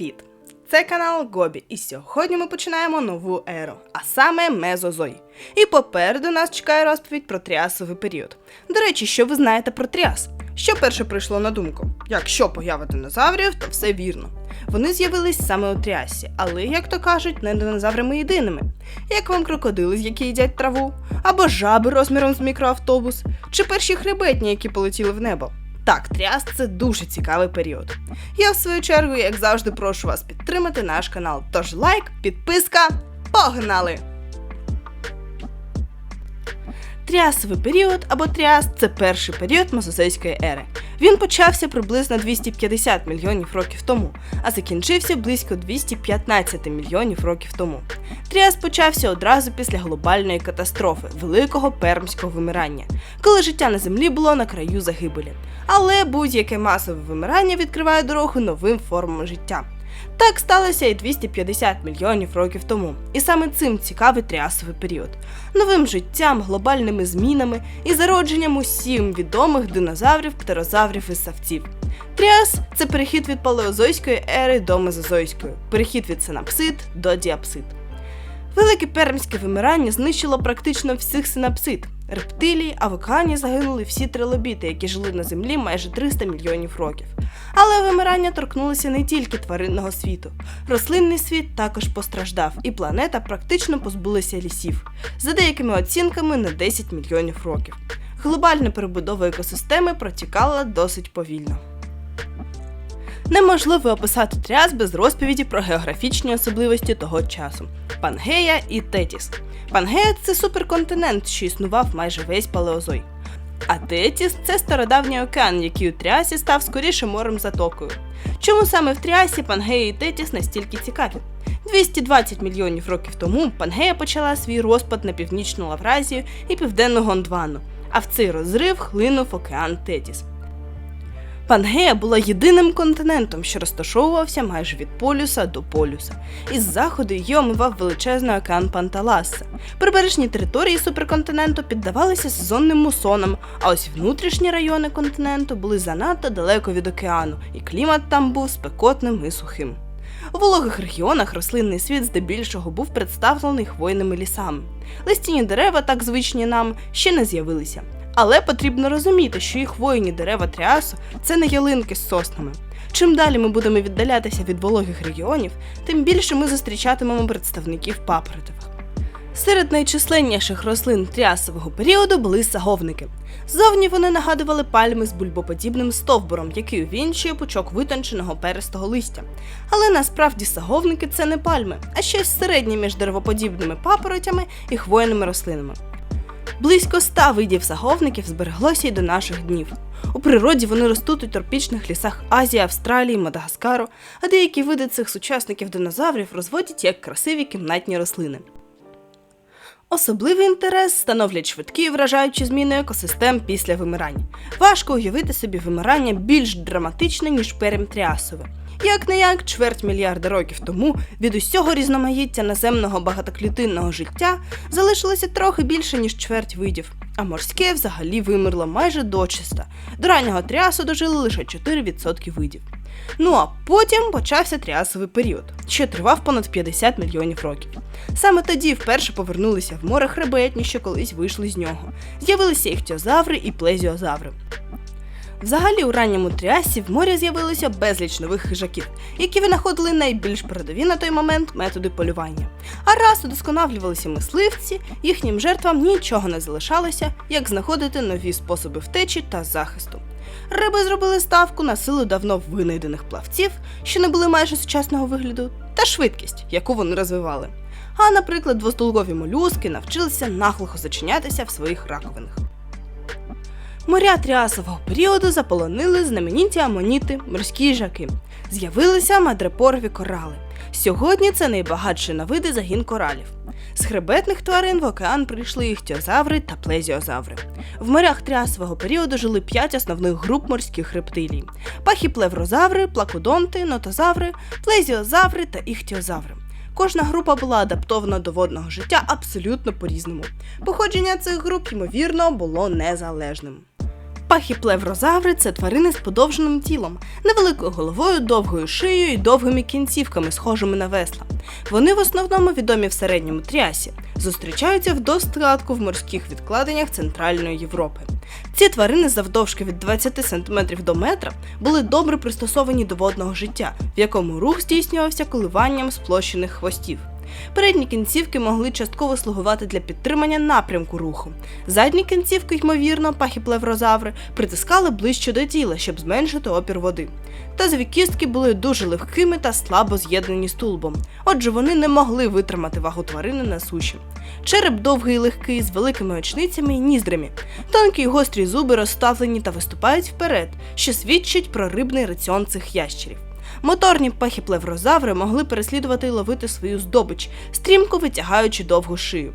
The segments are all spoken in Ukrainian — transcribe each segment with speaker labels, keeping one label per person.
Speaker 1: Привіт! Це канал Гобі, і сьогодні ми починаємо нову еру, а саме Мезозой. І попереду нас чекає розповідь про тріасовий період. До речі, що ви знаєте про тріас? Що перше прийшло на думку? Якщо поява динозаврів, то все вірно. Вони з'явились саме у тріасі, але, як то кажуть, не динозаврами єдиними. Як вам крокодили, які їдять траву, або жаби розміром з мікроавтобус, чи перші хребетні, які полетіли в небо. Так, тріас це дуже цікавий період. Я в свою чергу, як завжди, прошу вас підтримати наш канал. Тож лайк, підписка, погнали! Тріасовий період або тріас це перший період Мезозойської ери. Він почався приблизно 250 мільйонів років тому, а закінчився близько 215 мільйонів років тому. Тріас почався одразу після глобальної катастрофи великого пермського вимирання, коли життя на землі було на краю загибелі. Але будь-яке масове вимирання відкриває дорогу новим формам життя. Так сталося і 250 мільйонів років тому. І саме цим цікавий тріасовий період. Новим життям, глобальними змінами і зародженням усім відомих динозаврів, птерозаврів і савців. Тріас це перехід від палеозойської ери до мезозойської, перехід від синапсид до діапсид. Велике пермське вимирання знищило практично всіх синапсид. Рептилії, а в океані загинули всі трилобіти, які жили на землі майже 300 мільйонів років. Але вимирання торкнулося не тільки тваринного світу. Рослинний світ також постраждав, і планета практично позбулася лісів, за деякими оцінками на 10 мільйонів років. Глобальна перебудова екосистеми протікала досить повільно. Неможливо описати тріас без розповіді про географічні особливості того часу Пангея і Тетіс. Пангея це суперконтинент, що існував майже весь палеозой. А Тетіс це стародавній океан, який у Тріасі став скоріше морем затокою. Чому саме в Тріасі Пангея і Тетіс настільки цікаві? 220 мільйонів років тому Пангея почала свій розпад на північну Лавразію і південну Гондвану, а в цей розрив хлинув океан Тетіс. Пангея була єдиним континентом, що розташовувався майже від полюса до полюса. Із заходу її омивав величезний океан Панталаса. Прибережні території суперконтиненту піддавалися сезонним мусонам, а ось внутрішні райони континенту були занадто далеко від океану, і клімат там був спекотним і сухим. У вологих регіонах рослинний світ здебільшого був представлений хвойними лісами. Листяні дерева, так звичні нам, ще не з'явилися. Але потрібно розуміти, що і хвойні дерева тріасу це не ялинки з соснами. Чим далі ми будемо віддалятися від вологих регіонів, тим більше ми зустрічатимемо представників папоротових. Серед найчисленніших рослин тріасового періоду були саговники. Зовні вони нагадували пальми з бульбоподібним стовбуром, який увінчує пучок витонченого перистого листя. Але насправді саговники це не пальми, а щось середнє між деревоподібними папоротями і хвойними рослинами. Близько ста видів саговників збереглося й до наших днів. У природі вони ростуть у тропічних лісах Азії, Австралії, Мадагаскару, а деякі види цих сучасників динозаврів розводять як красиві кімнатні рослини. Особливий інтерес становлять швидкі і вражаючі зміни екосистем після вимирання. Важко уявити собі вимирання більш драматичне, ніж перем тріасове. Як не як чверть мільярда років тому від усього різноманіття наземного багатоклітинного життя залишилося трохи більше, ніж чверть видів, а морське взагалі вимерло майже дочиста. До раннього тріасу дожили лише 4% видів. Ну а потім почався тріасовий період, що тривав понад 50 мільйонів років. Саме тоді вперше повернулися в море хребетні, що колись вийшли з нього. З'явилися іхтіозаври і плезіозаври. Взагалі, у ранньому тріасі в морі з'явилося безліч нових хижаків, які винаходили найбільш передові на той момент методи полювання. А раз удосконалювалися мисливці, їхнім жертвам нічого не залишалося, як знаходити нові способи втечі та захисту. Риби зробили ставку на силу давно винайдених плавців, що не були майже сучасного вигляду, та швидкість, яку вони розвивали. А, наприклад, двостолкові молюски навчилися наглухо зачинятися в своїх раковинах. Моря тріасового періоду заполонили знамениті амоніти, морські їжаки. З'явилися мадрепорові корали. Сьогодні це найбагатший на види загін коралів. З хребетних тварин в океан прийшли іхтіозаври та плезіозаври. В морях тріасового періоду жили п'ять основних груп морських рептилій: пахіплеврозаври, плакодонти, нотозаври, плезіозаври та іхтіозаври. Кожна група була адаптована до водного життя абсолютно по-різному. Походження цих груп, ймовірно, було незалежним. Пахіплеврозаври це тварини з подовженим тілом, невеликою головою, довгою шиєю і довгими кінцівками, схожими на весла. Вони в основному відомі в середньому тріасі, зустрічаються в достатку в морських відкладеннях Центральної Європи. Ці тварини завдовжки від 20 см до метра були добре пристосовані до водного життя, в якому рух здійснювався коливанням сплощених хвостів. Передні кінцівки могли частково слугувати для підтримання напрямку руху. Задні кінцівки, ймовірно, пахіплеврозаври притискали ближче до тіла, щоб зменшити опір води. Тазові кістки були дуже легкими та слабо з'єднані з тулбом, отже, вони не могли витримати вагу тварини на суші. Череп довгий і легкий, з великими очницями і ніздрами. Тонкі й гострі зуби розставлені та виступають вперед, що свідчить про рибний раціон цих ящерів. Моторні пахіплеврозаври могли переслідувати і ловити свою здобич, стрімко витягаючи довгу шию.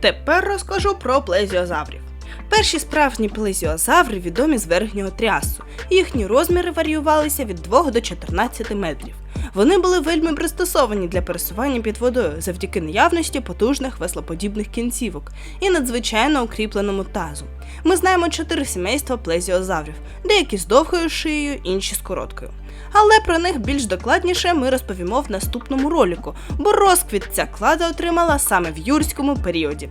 Speaker 1: Тепер розкажу про плезіозаврів. Перші справжні плезіозаври відомі з верхнього трясу. Їхні розміри варіювалися від 2 до 14 метрів. Вони були вельми пристосовані для пересування під водою завдяки наявності потужних веслоподібних кінцівок і надзвичайно укріпленому тазу. Ми знаємо чотири сімейства плезіозаврів, деякі з довгою шиєю, інші з короткою. Але про них більш докладніше ми розповімо в наступному ролику, бо розквіт ця клада отримала саме в юрському періоді.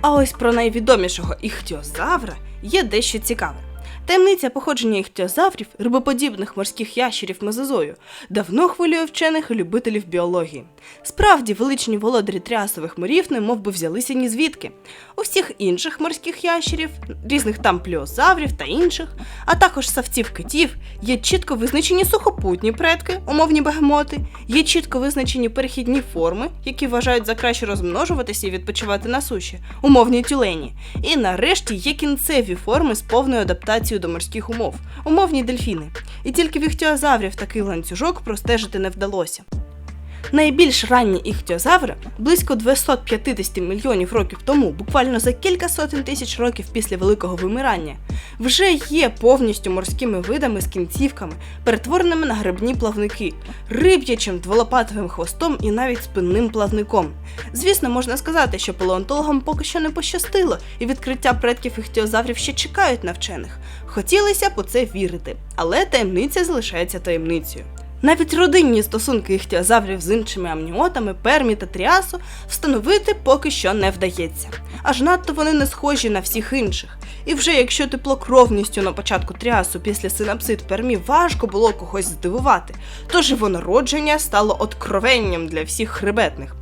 Speaker 1: А ось про найвідомішого іхтіозавра є дещо цікаве. Таємниця походження іхтіозаврів, рибоподібних морських ящерів мезозою, давно хвилює вчених і любителів біології. Справді, величні володарі трясових морів не би взялися ні звідки. У всіх інших морських ящерів, різних там пліозаврів та інших, а також савців китів, є чітко визначені сухопутні предки, умовні бегемоти, є чітко визначені перехідні форми, які вважають за краще розмножуватися і відпочивати на суші, умовні тюлені. І нарешті є кінцеві форми з повною адаптацією до морських умов, умовні дельфіни. І тільки віхтіозаврів такий ланцюжок простежити не вдалося. Найбільш ранні іхтіозаври, близько 250 мільйонів років тому, буквально за кілька сотень тисяч років після великого вимирання, вже є повністю морськими видами з кінцівками, перетвореними на грибні плавники, риб'ячим дволопатовим хвостом і навіть спинним плавником. Звісно, можна сказати, що палеонтологам поки що не пощастило, і відкриття предків іхтіозаврів ще чекають на вчених. Хотілося б у це вірити, але таємниця залишається таємницею. Навіть родинні стосунки іхтіозаврів з іншими амніотами, пермі та тріасу встановити поки що не вдається. Аж надто вони не схожі на всіх інших. І вже якщо теплокровністю на початку тріасу після синапсид пермі важко було когось здивувати, то живонародження стало откровенням для всіх хребетних.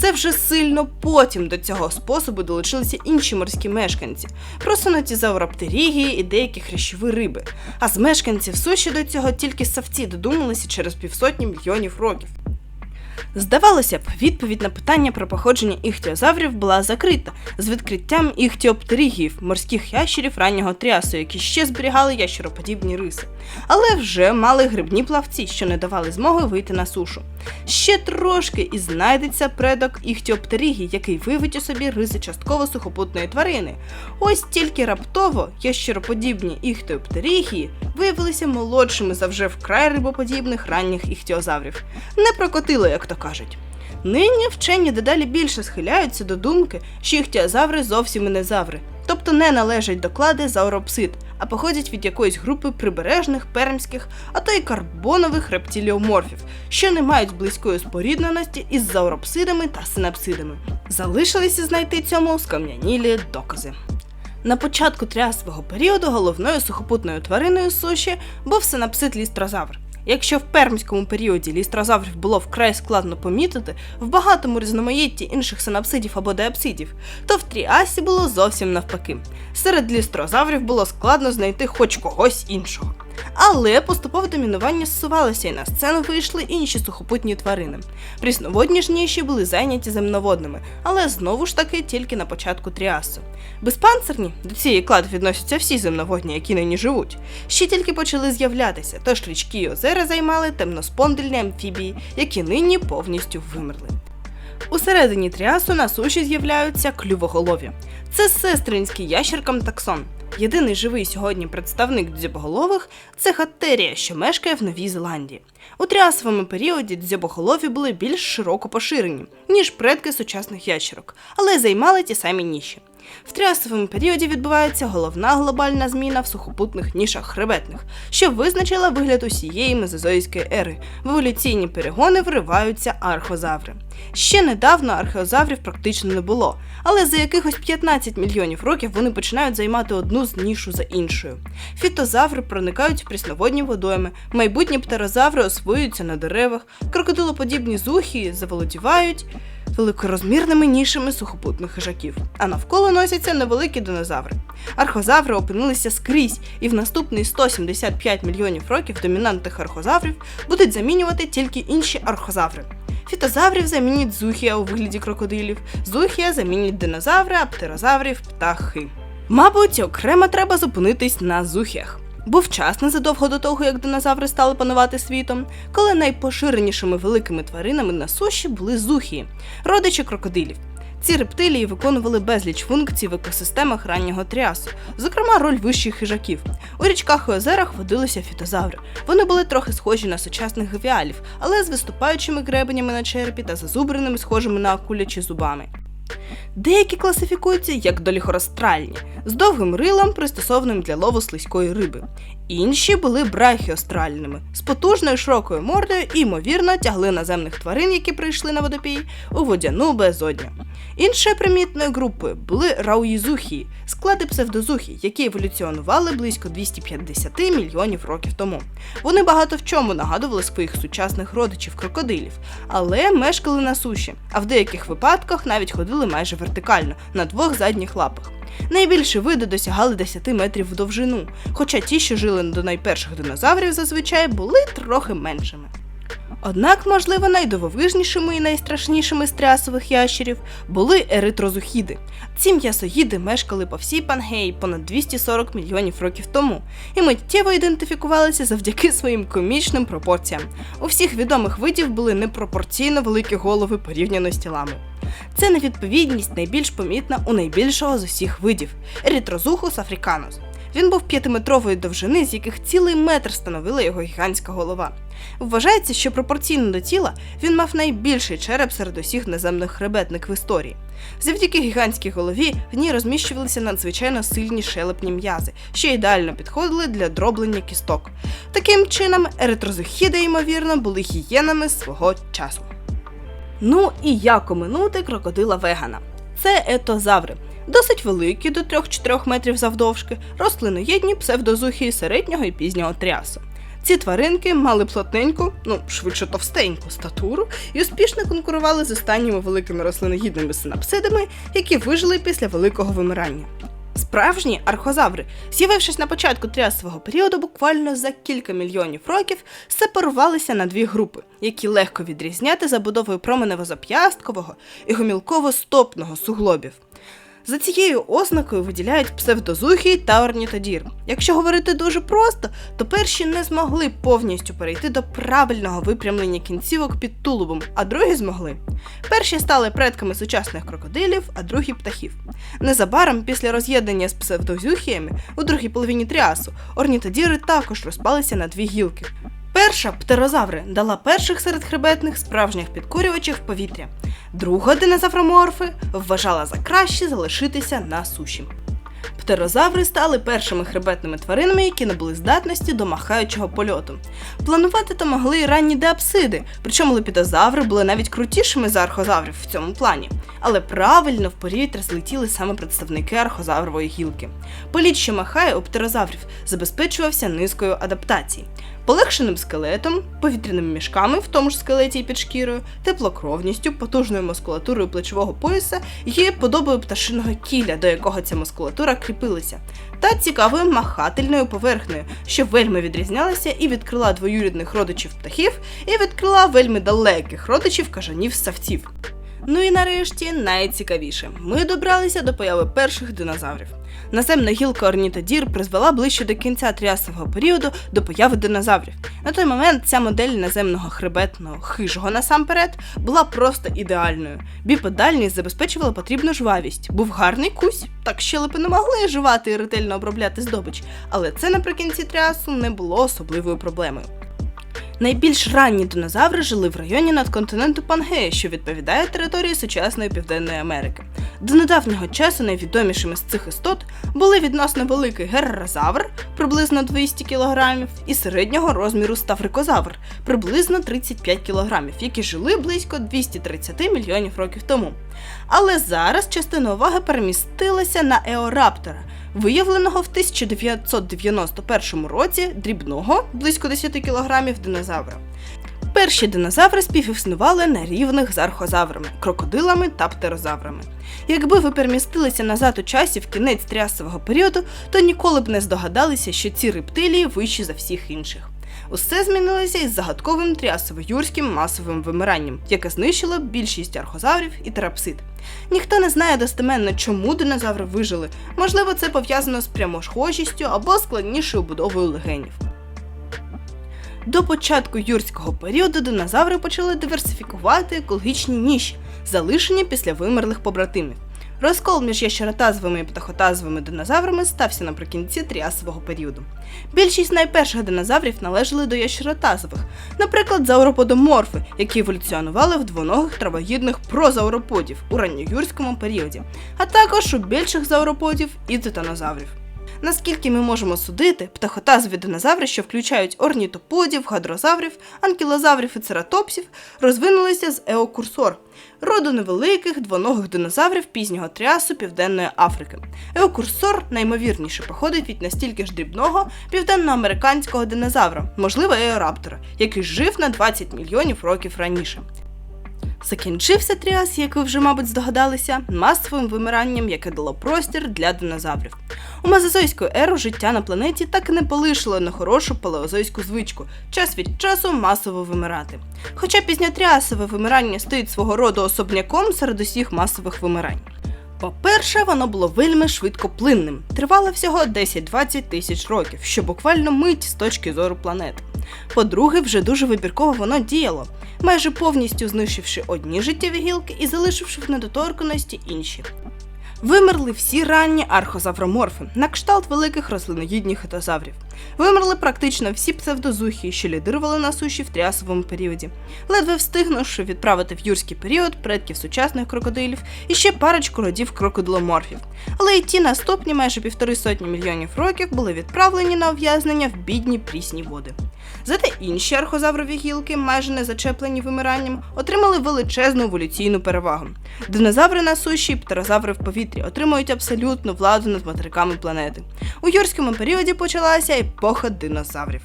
Speaker 1: Це вже сильно потім до цього способу долучилися інші морські мешканці, просунуті зауроптерігії і деякі хрящові риби. А з мешканців суші до цього тільки савці додумалися через півсотні мільйонів років. Здавалося б, відповідь на питання про походження іхтіозаврів була закрита з відкриттям іхтіоптерігів, морських ящерів раннього тріасу, які ще зберігали ящероподібні риси, але вже мали грибні плавці, що не давали змоги вийти на сушу. Ще трошки і знайдеться предок іхтіоптерігії, який виявить у собі риси частково сухопутної тварини. Ось тільки раптово ящероподібні іхтіоптерігії виявилися молодшими за вже вкрай рибоподібних ранніх іхтіозаврів. Не прокотило, як то кажуть. Нині вчені дедалі більше схиляються до думки, що іхтіозаври зовсім і не заври, тобто не належать до клади зауропсид, а походять від якоїсь групи прибережних, пермських, а то й карбонових рептиліоморфів, що не мають близької спорідненості із зауропсидами та синапсидами. Залишилися знайти цьому скам'янілі докази. На початку тріасового періоду головною сухопутною твариною суші був синапсид лістрозавр. Якщо в пермському періоді лістрозаврів було вкрай складно помітити в багатому різноманітті інших синапсидів або деапсидів, то в тріасі було зовсім навпаки. Серед лістрозаврів було складно знайти хоч когось іншого. Але поступове домінування зсувалося і на сцену вийшли інші сухопутні тварини. Прісноводні ж були зайняті земноводними, але знову ж таки тільки на початку тріасу. Безпанцирні до цієї клади відносяться всі земноводні, які нині живуть. Ще тільки почали з'являтися, тож річки і озера займали темноспондильні амфібії, які нині повністю вимерли. У середині тріасу на суші з'являються клювоголові. Це сестринський ящеркам таксон. Єдиний живий сьогодні представник дзьобоголових це хаттерія, що мешкає в Новій Зеландії. У тріасовому періоді дзьобоголові були більш широко поширені, ніж предки сучасних ящерок, але займали ті самі ніші. В тріасовому періоді відбувається головна глобальна зміна в сухопутних нішах хребетних, що визначила вигляд усієї мезозойської ери. В еволюційні перегони вриваються архозаври. Ще недавно археозаврів практично не було, але за якихось 15 мільйонів років вони починають займати одну з нішу за іншою. Фітозаври проникають в прісноводні водойми, майбутні птерозаври освоюються на деревах, крокодилоподібні зухи заволодівають великорозмірними нішами сухопутних хижаків, а навколо носяться невеликі динозаври. Архозаври опинилися скрізь, і в наступні 175 мільйонів років домінантних архозаврів будуть замінювати тільки інші архозаври. Фітозаврів замінять зухія у вигляді крокодилів, зухія замінять динозаври, а птерозаврів птахи. Мабуть, окремо треба зупинитись на зухіях. Був час незадовго до того, як динозаври стали панувати світом, коли найпоширенішими великими тваринами на суші були зухії, родичі крокодилів. Ці рептилії виконували безліч функцій в екосистемах раннього тріасу, зокрема роль вищих хижаків. У річках і озерах водилися фітозаври. Вони були трохи схожі на сучасних гавіалів, але з виступаючими гребенями на черепі та зазубреними, схожими на акулячі зубами. Деякі класифікуються як доліхоростральні, з довгим рилом, пристосованим для лову слизької риби. Інші були брахіостральними, з потужною широкою мордою і, ймовірно, тягли наземних тварин, які прийшли на водопій, у водяну безодню. Іншою примітною групою були рауїзухії, склади псевдозухій, які еволюціонували близько 250 мільйонів років тому. Вони багато в чому нагадували своїх сучасних родичів крокодилів, але мешкали на суші, а в деяких випадках навіть ходили майже вертикально на двох задніх лапах. Найбільші види досягали 10 метрів в довжину, хоча ті, що жили до найперших динозаврів, зазвичай були трохи меншими. Однак, можливо, найдивовижнішими і найстрашнішими з трясових ящерів були еритрозухіди. Ці м'ясоїди мешкали по всій Пангеї понад 240 мільйонів років тому і миттєво ідентифікувалися завдяки своїм комічним пропорціям. У всіх відомих видів були непропорційно великі голови порівняно з тілами. Це невідповідність найбільш помітна у найбільшого з усіх видів Ерітрозухус африканус. Він був п'ятиметрової довжини, з яких цілий метр становила його гігантська голова. Вважається, що пропорційно до тіла він мав найбільший череп серед усіх наземних хребетник в історії. Завдяки гігантській голові в ній розміщувалися надзвичайно сильні шелепні м'язи, що ідеально підходили для дроблення кісток. Таким чином, еритрозохіди, ймовірно, були гієнами свого часу. Ну і як оминути крокодила вегана. Це етозаври, досить великі до 3-4 метрів завдовжки, рослиноєдні псевдозухи середнього і пізнього трясу. Ці тваринки мали плотненьку, ну швидше товстеньку статуру і успішно конкурували з останніми великими рослиногідними синапсидами, які вижили після великого вимирання. Справжні архозаври, з'явившись на початку трясового періоду, буквально за кілька мільйонів років, сепарувалися на дві групи, які легко відрізняти забудовою променево-зап'ясткового і гомілково-стопного суглобів. За цією ознакою виділяють псевдозухій та орнітодір. Якщо говорити дуже просто, то перші не змогли повністю перейти до правильного випрямлення кінцівок під тулубом, а другі змогли. Перші стали предками сучасних крокодилів, а другі птахів. Незабаром після роз'єднання з псевдозюхіями у другій половині тріасу орнітодіри також розпалися на дві гілки. Перша птерозаври дала перших серед хребетних справжніх підкорювачів повітря. Друга динозавроморфи вважала за краще залишитися на суші. Птерозаври стали першими хребетними тваринами, які набули здатності до махаючого польоту. Планувати то могли і ранні деапсиди, причому лепідозаври були навіть крутішими за архозаврів в цьому плані. Але правильно в повітря злетіли саме представники архозаврової гілки. Політ, що махає у птерозаврів, забезпечувався низкою адаптацій. Полегшеним скелетом, повітряними мішками, в тому ж скелеті і під шкірою, теплокровністю, потужною мускулатурою плечового пояса і подобою пташиного кіля, до якого ця мускулатура кріпилася, та цікавою махательною поверхнею, що вельми відрізнялася і від крила двоюрідних родичів птахів, і від крила вельми далеких родичів кажанів ссавців. Ну і нарешті найцікавіше. Ми добралися до появи перших динозаврів. Наземна гілка орнітодір призвела ближче до кінця тріасового періоду до появи динозаврів. На той момент ця модель наземного хребетного хижого насамперед була просто ідеальною. Біпедальність забезпечувала потрібну жвавість. Був гарний кусь, так щелепи не могли жувати і ретельно обробляти здобич, але це наприкінці тріасу не було особливою проблемою. Найбільш ранні динозаври жили в районі надконтиненту Пангея, що відповідає території сучасної Південної Америки. До недавнього часу найвідомішими з цих істот були відносно великий геррозавр приблизно 200 кг і середнього розміру ставрикозавр приблизно 35 кг, які жили близько 230 мільйонів років тому. Але зараз частина уваги перемістилася на еораптора, виявленого в 1991 році дрібного близько 10 кг динозавра. Перші динозаври співіснували на рівних з архозаврами, крокодилами та птерозаврами. Якби ви перемістилися назад у часі в кінець трясового періоду, то ніколи б не здогадалися, що ці рептилії вищі за всіх інших. Усе змінилося із загадковим трясово-юрським масовим вимиранням, яке знищило більшість архозаврів і терапсид. Ніхто не знає достеменно, чому динозаври вижили. Можливо, це пов'язано з прямосхожістю або складнішою будовою легенів. До початку юрського періоду динозаври почали диверсифікувати екологічні ніші, залишені після вимерлих побратимів. Розкол між ящеротазовими і птахотазвими динозаврами стався наприкінці тріасового періоду. Більшість найперших динозаврів належали до ящеротазових, наприклад, зауроподоморфи, які еволюціонували в двоногих травоїдних прозауроподів у ранньоюрському періоді, а також у більших зауроподів і титанозаврів. Наскільки ми можемо судити, птахотазові динозаври, що включають орнітоподів, гадрозаврів, анкілозаврів і цератопсів, розвинулися з еокурсор, роду невеликих двоногих динозаврів пізнього тріасу Південної Африки. Еокурсор наймовірніше походить від настільки ж дрібного південноамериканського динозавра, можливо, еораптора, який жив на 20 мільйонів років раніше. Закінчився тріас, як ви вже, мабуть, здогадалися, масовим вимиранням, яке дало простір для динозаврів. У мезозойську еру життя на планеті так і не полишило на хорошу палеозойську звичку час від часу масово вимирати. Хоча пізньотріасове вимирання стоїть свого роду особняком серед усіх масових вимирань. По-перше, воно було вельми швидкоплинним, тривало всього 10-20 тисяч років, що буквально мить з точки зору планети. По-друге, вже дуже вибірково воно діяло, майже повністю знищивши одні життєві гілки і залишивши в недоторканості інші. Вимерли всі ранні архозавроморфи, на кшталт великих рослиноїдніх хитозаврів. Вимерли практично всі псевдозухи, що лідирували на суші в тріасовому періоді, ледве встигнувши відправити в юрський період предків сучасних крокодилів і ще парочку родів крокодиломорфів. Але й ті наступні майже півтори сотні мільйонів років були відправлені на ув'язнення в бідні прісні води. Зате інші архозаврові гілки, майже не зачеплені вимиранням, отримали величезну еволюційну перевагу. Динозаври на суші і птерозаври в повітрі отримують абсолютну владу над материками планети. У юрському періоді почалася епоха динозаврів.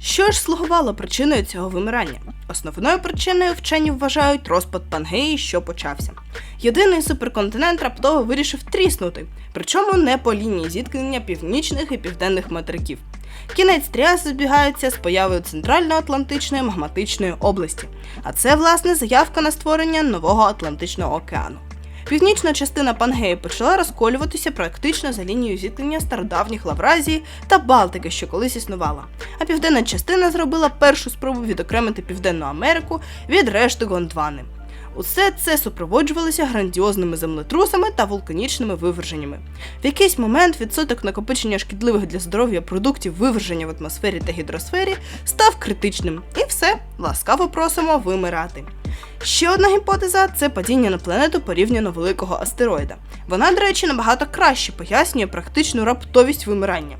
Speaker 1: Що ж слугувало причиною цього вимирання? Основною причиною вчені вважають розпад Пангеї, що почався. Єдиний суперконтинент раптово вирішив тріснути, причому не по лінії зіткнення північних і південних материків. Кінець тріасу збігається з появою Центрально-Атлантичної магматичної області, а це, власне, заявка на створення нового Атлантичного океану. Північна частина Пангеї почала розколюватися практично за лінією зіткнення стародавніх Лавразії та Балтики, що колись існувала. А південна частина зробила першу спробу відокремити Південну Америку від решти Гондвани. Усе це супроводжувалося грандіозними землетрусами та вулканічними виверженнями. В якийсь момент відсоток накопичення шкідливих для здоров'я продуктів виверження в атмосфері та гідросфері став критичним, і все ласкаво просимо вимирати. Ще одна гіпотеза це падіння на планету порівняно великого астероїда. Вона, до речі, набагато краще пояснює практичну раптовість вимирання.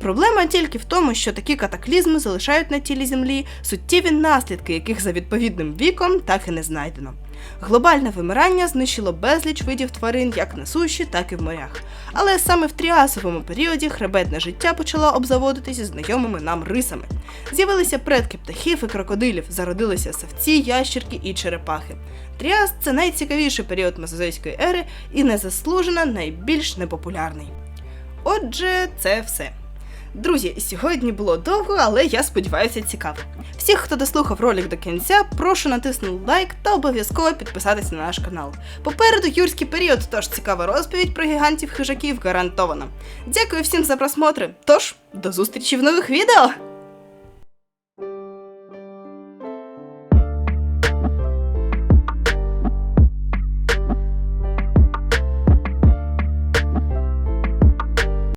Speaker 1: Проблема тільки в тому, що такі катаклізми залишають на тілі Землі суттєві наслідки, яких за відповідним віком так і не знайдено. Глобальне вимирання знищило безліч видів тварин як на суші, так і в морях. Але саме в тріасовому періоді хребетне життя почало обзаводитися знайомими нам рисами. З'явилися предки птахів і крокодилів, зародилися савці, ящерки і черепахи. Тріас це найцікавіший період мезозойської ери і незаслужено найбільш непопулярний. Отже, це все. Друзі, сьогодні було довго, але я сподіваюся, цікаво. Всіх, хто дослухав ролик до кінця, прошу натиснути лайк та обов'язково підписатися на наш канал. Попереду юрський період, тож цікава розповідь про гігантів хижаків гарантована. Дякую всім за просмотри. Тож, до зустрічі в нових відео!